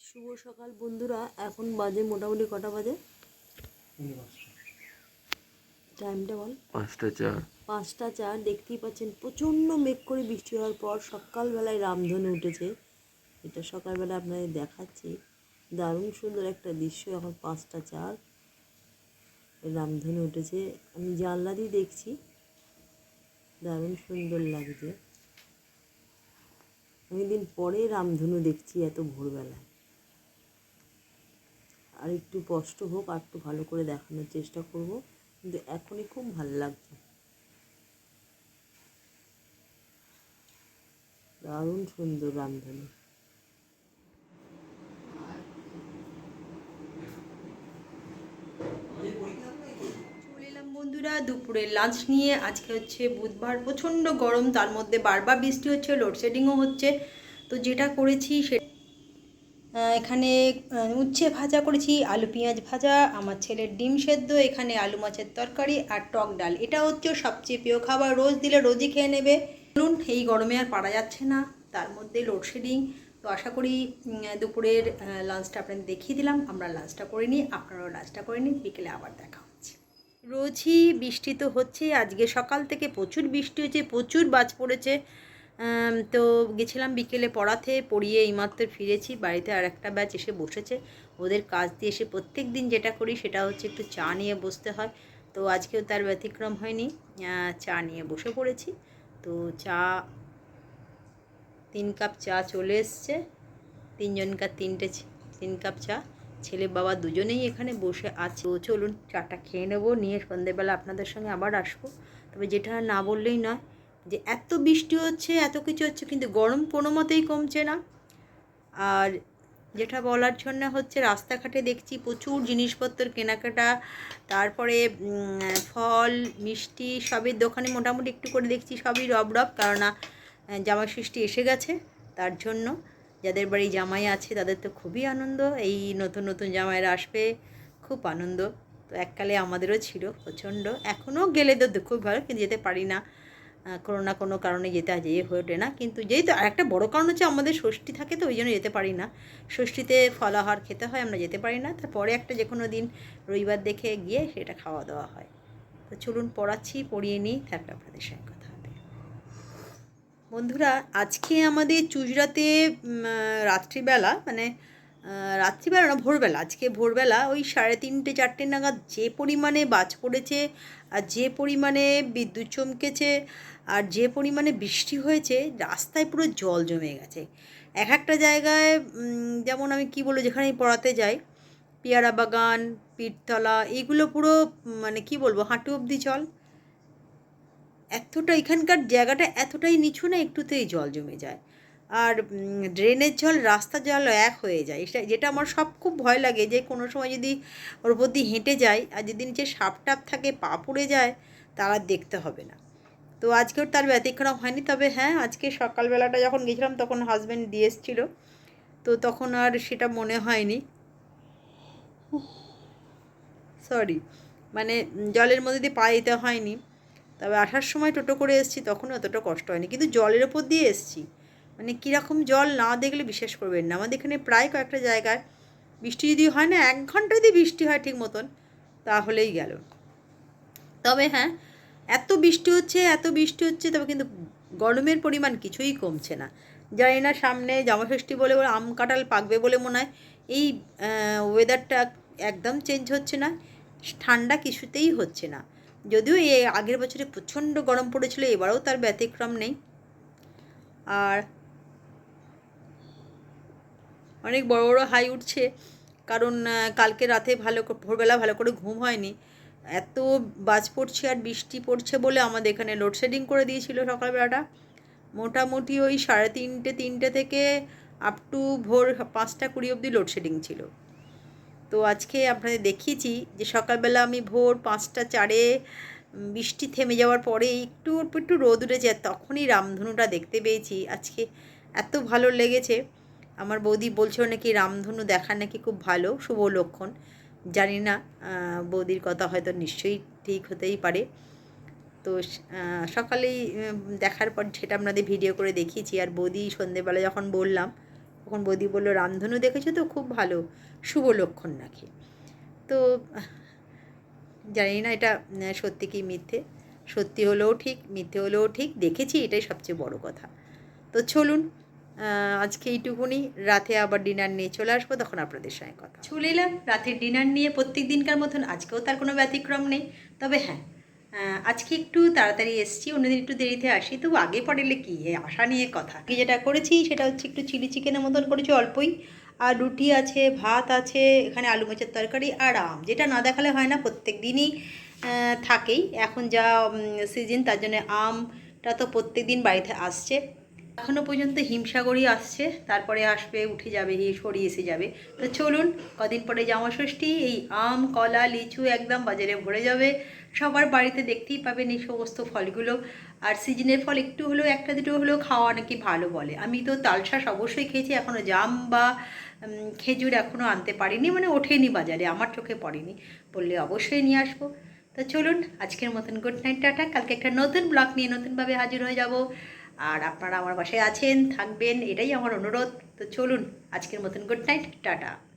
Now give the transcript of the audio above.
শুভ সকাল বন্ধুরা এখন বাজে মোটামুটি কটা বাজে? টাইমটা বল। পাঁচটা চার। পাঁচটা চার দেখতেই পাচ্ছেন প্রচণ্ড মেঘ করে বৃষ্টি হওয়ার পর সকালবেলায় রামধনু উঠেছে। এটা সকালবেলা আপনাদের দেখাচ্ছি। দারুণ সুন্দর একটা দৃশ্য এখন পাঁচটা চার। রামধনু উঠেছে। আমি জানলা দিয়ে দেখছি। দারুণ সুন্দর লাগছে। অনেকদিন পরে রামধনু দেখছি এত ভোরবেলায়। আর একটু কষ্ট হোক, আর একটু ভালো করে দেখানোর চেষ্টা করব। কিন্তু এখনই খুব ভালো লাগছে। দারুণ সুন্দর রামধনু। বন্ধুরা দুপুরের লাঞ্চ নিয়ে। আজকে হচ্ছে বুধবার, প্রচণ্ড গরম। তার মধ্যে বারবার বৃষ্টি হচ্ছে লোডশেডিংও হচ্ছে। তো যেটা করেছি সে এখানে উচ্ছে ভাজা করেছি, আলু পেঁয়াজ ভাজা, আমার ছেলের ডিম সেদ্ধ, এখানে আলু মাছের তরকারি আর টক ডাল। এটা হচ্ছে সবচেয়ে প্রিয় খাবার, রোজ দিলে রোজই খেয়ে নেবে। বলুন এই গরমে আর পারা যাচ্ছে না, তার মধ্যে লোডশেডিং তো আশা করি দুপুরের লাঞ্চটা আপনাদের দেখিয়ে দিলাম, আমরা লাঞ্চটা করে নিই, আপনারাও লাঞ্চটা করে নিন, বিকেলে আবার দেখা হচ্ছে। রোজই বৃষ্টি তো হচ্ছে আজকে সকাল থেকে প্রচুর বৃষ্টি হয়েছে, প্রচুর বাজ পড়েছে। তো গেছিলাম বিকেলে পড়াতে, পড়িয়ে এইমাত্র ফিরেছি, বাড়িতে আর একটা ব্যাচ এসে বসেছে। ওদের কাজ দিয়ে এসে প্রত্যেক দিন যেটা করি সেটা হচ্ছে একটু চা নিয়ে বসতে হয়। তো আজকেও তার ব্যতিক্রম হয়নি চা নিয়ে বসে পড়েছি। তো চা, তিন কাপ চা চলে এসছে। তিনজনকার তিনটে তিন কাপ চা। ছেলে বাবা দুজনেই এখানে বসে আছে। চলুন, চাটা খেয়ে নেব, নিয়ে সন্ধেবেলা আপনাদের সঙ্গে আবার আসব। তবে যেটা না বললেই নয় যে এত বৃষ্টি হচ্ছে, এত কিছু হচ্ছে, কিন্তু গরম কোনো মতেই কমছে না। আর যেটা বলার জন্য হচ্ছে, রাস্তাঘাটে দেখছি প্রচুর জিনিসপত্র কেনাকাটা, তারপরে ফল, মিষ্টি সবের দোকানে মোটামুটি একটু করে দেখছি, সবই রব রব, কেননা জামাই ষষ্ঠী এসে গেছে তার জন্য। যাদের বাড়ি জামাই আছে, তাদের তো খুবই আনন্দ, এই নতুন নতুন জামাইরা আসবে, খুব আনন্দ। তো এককালে আমাদেরও ছিল প্রচণ্ড। এখনও গেলে তো খুব ভালো, কিন্তু যেতে পারি না। কোনো না কোনো কারণে যেতে যেয়ে হয়ে ওঠে না। কিন্তু যেহেতু আর একটা বড়ো কারণ হচ্ছে আমাদের ষষ্ঠী থাকে তো ওই জন্য যেতে পারি না। ষষ্ঠীতে ফলাহার খেতে হয়, আমরা যেতে পারি না। তারপরে একটা যে কোনো দিন রবিবার দেখে গিয়ে সেটা খাওয়া দাওয়া হয়। তো চলুন পড়াচ্ছি, পড়িয়ে নিই, তারপর আপনাদের সঙ্গে কথা হবে। বন্ধুরা, আজকে আমাদের চুজরাতে রাত্রিবেলা মানে রাত্রিবেলা না, ভোরবেলা, আজকে ভোরবেলা ওই সাড়ে তিনটে, চারটে নাগাদ যে পরিমাণে বাজ পড়েছে আর যে পরিমাণে বিদ্যুৎ চমকেছে আর যে পরিমাণে বৃষ্টি হয়েছে, রাস্তায় পুরো জল জমে গেছে। এক একটা জায়গায় যেমন আমি কি বলব যেখানে পড়াতে যাই, পেয়ারা বাগান, পীরতলা, এইগুলো পুরো মানে কি বলব, হাঁটু অবধি জল। এতটা, এখানকার জায়গাটা এতটাই নিচু না, একটুতেই জল জমে যায়। আর ড্রেনের জল, রাস্তার জল এক হয়ে যায়। যেটা আমার সব খুব ভয় লাগে যে, কোনো সময় যদি ওর প্রতি হেঁটে যায় আর যদি নিচে সাপ টাপ থাকে, পা পড়ে যায়, তারা দেখতে হবে না। তো আজকেও তার ব্যতিক্রম হয়নি, তবে হ্যাঁ আজকে সকালবেলাটা যখন গেছিলাম তখন হাজব্যান্ড দিয়ে এসেছিল। তো তখন আর সেটা মনে হয়নি। সরি মানে জলের মধ্যে দিয়ে পা দিতে হয়নি। তবে আসার সময় টোটো করে এসেছি, তখন অতটা কষ্ট হয়নি। কিন্তু জলের ওপর দিয়ে এসেছি। মানে কীরকম জল না দেখলে বিশ্বাস করবেন না। আমাদের এখানে প্রায় কয়েকটা জায়গায় বৃষ্টি যদি হয় না, এক ঘণ্টা যদি বৃষ্টি হয় ঠিক মতন, তাহলেই গেল। তবে হ্যাঁ এত বৃষ্টি হচ্ছে, এত বৃষ্টি হচ্ছে, তবে কিন্তু গরমের পরিমাণ কিছুই কমছে না। জানি না সামনে জামাষষ্ঠী বলে বলে আম কাঁঠাল পাকবে বলে মনে হয়। এই ওয়েদারটা একদম চেঞ্জ হচ্ছে না, ঠান্ডা কিছুতেই হচ্ছে না। যদিও এ আগের বছরে প্রচণ্ড গরম পড়েছিল, এবারেও তার ব্যতিক্রম নেই। আর অনেক বড় বড় হাই উঠছে, কারণ কালকে রাতে ভালো ভোরবেলা ভালো করে ঘুম হয়নি। এত বাজ পড়ছে আর বৃষ্টি পড়ছে বলে আমাদের এখানে লোডশেডিং করে দিয়েছিল সকালবেলাটা। মোটামুটি ওই সাড়ে তিনটে তিনটে থেকে আপ টু ভোর পাঁচটা কুড়ি অবধি লোডশেডিং ছিল। তো আজকে আপনাদের দেখিয়েছি যে সকালবেলা আমি ভোর পাঁচটা চারে বৃষ্টি থেমে যাওয়ার পরে একটু একটু রোদ উঠেছে তখনই রামধনুটা দেখতে পেয়েছি। আজকে এত ভালো লেগেছে। আমার বৌদি বলছিল নাকি রামধনু দেখা নাকি খুব ভালো, শুভ লক্ষণ। জানি না বৌদির কথা হয়তো নিশ্চয়ই ঠিক হতেই পারে। তো সকালেই দেখার পর সেটা আপনাদের ভিডিও করে দেখিয়েছি। আর বৌদি সন্ধেবেলা যখন বললাম, তখন বৌদি বলল, রামধনু দেখেছ তো? খুব ভালো। শুভ লক্ষণ নাকি? তো, জানি না এটা সত্যি কি মিথ্যে? সত্যি হলেও ঠিক, মিথ্যে হলেও ঠিক, দেখেছি এটাই সবচেয়ে বড় কথা। তো চলুন আজকে এইটুকুনি। রাতে আবার ডিনার নিয়ে চলে আসব, তখন আপনাদের সঙ্গে কথা চলে এলাম। রাতের ডিনার নিয়ে প্রত্যেক দিনকার মতন আজকেও তার কোনো ব্যতিক্রম নেই। তবে হ্যাঁ আজকে একটু তাড়াতাড়ি এসেছি, অন্যদিন একটু দেরিতে আসি। তবু আগে পড়েলে কি আশা নিয়ে কথা। যেটা করেছি, সেটা হচ্ছে একটু চিলি চিকেনের মতন করেছি অল্পই। আর রুটি আছে, ভাত আছে, এখানে আলু মাছের তরকারি আর আম। যেটা না দেখালে হয় না প্রত্যেক দিনই থাকেই। এখন যা সিজন তার জন্য আমটা তো প্রত্যেক দিন বাড়িতে আসছে। এখনও পর্যন্ত হিমসাগরই আসছে, তারপরে আসবে, উঠে যাবে এই সরি এসে যাবে। তো চলুন, কদিন পরে জামা ষষ্ঠী, এই আম, কলা, লিচু একদম বাজারে ভরে যাবে। সবার বাড়িতে দেখতেই পাবেন এই সমস্ত ফলগুলো। আর সিজনের ফল একটু হলেও, একটা দুটো হলেও খাওয়া নাকি ভালো বলে। আমি তো তালশাস অবশ্যই খেয়েছি এখনও জাম বা খেজুর এখনও আনতে পারিনি মানে ওঠেনি বাজারে, আমার চোখে পড়েনি বললে অবশ্যই নিয়ে আসব। তো চলুন, আজকের মতন গুড নাইট টাটা। কালকে একটা নতুন ব্লগ নিয়ে নতুনভাবে হাজির হয়ে যাব। আর আপনারা আমার বাসায় আছেন, থাকবেন, এটাই আমার অনুরোধ। তো চলুন, আজকের মতন গুড নাইট টাটা।